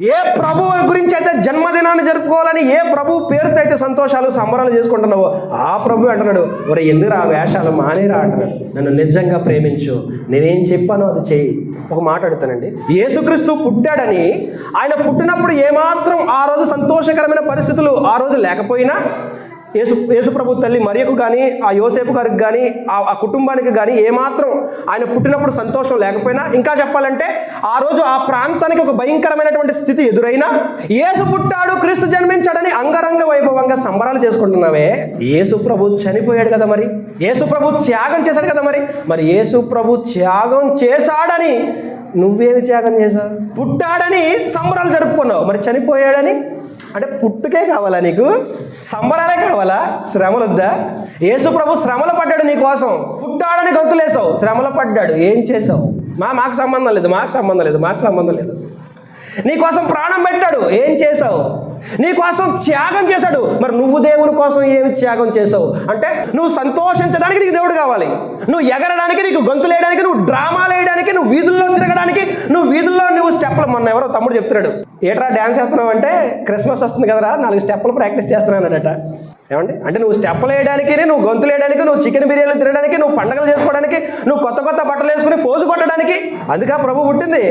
ఏ ప్రభు గురించి అయితే జన్మదినాన్ని జరుపుకోవాలని ఏ ప్రభు పేరుతో అయితే సంతోషాలు సంబరాలు చేసుకుంటున్నావో ఆ ప్రభు అంటున్నాడు ఒరే ఎందుకు ఆ వేషాలు మానేరా? అంటున్నాడు. నన్ను నిజంగా ప్రేమించు. నేనేం చెప్పానో అది చెయ్యి. ఒక మాట అడుగుతానండి. యేసుక్రీస్తు పుట్టాడని ఆయన పుట్టినప్పుడు ఏమాత్రం ఆ రోజు సంతోషకరమైన పరిస్థితులు ఆ రోజు లేకపోయినా యేసు యేసుప్రభు తల్లి మరియకు కానీ ఆ యోసేపు గారికి కానీ ఆ ఆ కుటుంబానికి కానీ ఏమాత్రం ఆయన పుట్టినప్పుడు సంతోషం లేకపోయినా ఇంకా చెప్పాలంటే ఆ రోజు ఆ ప్రాంతానికి ఒక భయంకరమైనటువంటి స్థితి ఎదురైనా యేసు పుట్టాడు క్రీస్తు జన్మించాడని అంగరంగ వైభవంగా సంబరాలు చేసుకుంటున్నావే. యేసుప్రభు చనిపోయాడు కదా మరి. యేసుప్రభు త్యాగం చేశాడు కదా మరి. మరి యేసుప్రభు త్యాగం చేశాడని నువ్వేమి త్యాగం చేశావు? పుట్టాడని సంబరాలు జరుపుకున్నావు. మరి చనిపోయాడని? అంటే పుట్టుకే కావాలా నీకు? సంబరాలే కావాలా? శ్రమలు వద్దా యేసుప్రభు శ్రమలు పడ్డాడు నీ కోసం. పుట్టాడని గంతులేసావు. శ్రమలు పడ్డాడు. ఏం చేసావు? మా మాకు సంబంధం లేదు మాకు సంబంధం లేదు మాకు సంబంధం లేదు. నీ కోసం ప్రాణం పెట్టాడు. ఏం చేసావు? నీ కోసం త్యాగం చేశాడు. మరి నువ్వు దేవుని కోసం ఏమి త్యాగం చేసావు? అంటే నువ్వు సంతోషించడానికి నీకు దేవుడు కావాలి. నువ్వు ఎగరడానికి నీకు గొంతులు వేయడానికి నువ్వు డ్రామాలు వేయడానికి నువ్వు వీధుల్లో తిరగడానికి నువ్వు వీధుల్లో మొన్న ఎవరో తమ్ముడు చెప్తున్నాడు ఏట్రా డ్యాన్స్ చేస్తున్నావు అంటే క్రిస్మస్ వస్తుంది కదరా నాలుగు స్టెప్పులు ప్రాక్టీస్ చేస్తున్నానడట ఏమండి? అంటే నువ్వు స్టెప్పులు వేయడానికి నువ్వు గొంతులు వేయడానికి నువ్వు చికెన్ బిర్యానీ తినడానికి నువ్వు పండగలు చేసుకోవడానికి నువ్వు కొత్త కొత్త బట్టలు వేసుకుని ఫోజు కొట్టడానికి అందుకే ప్రభు పుట్టింది.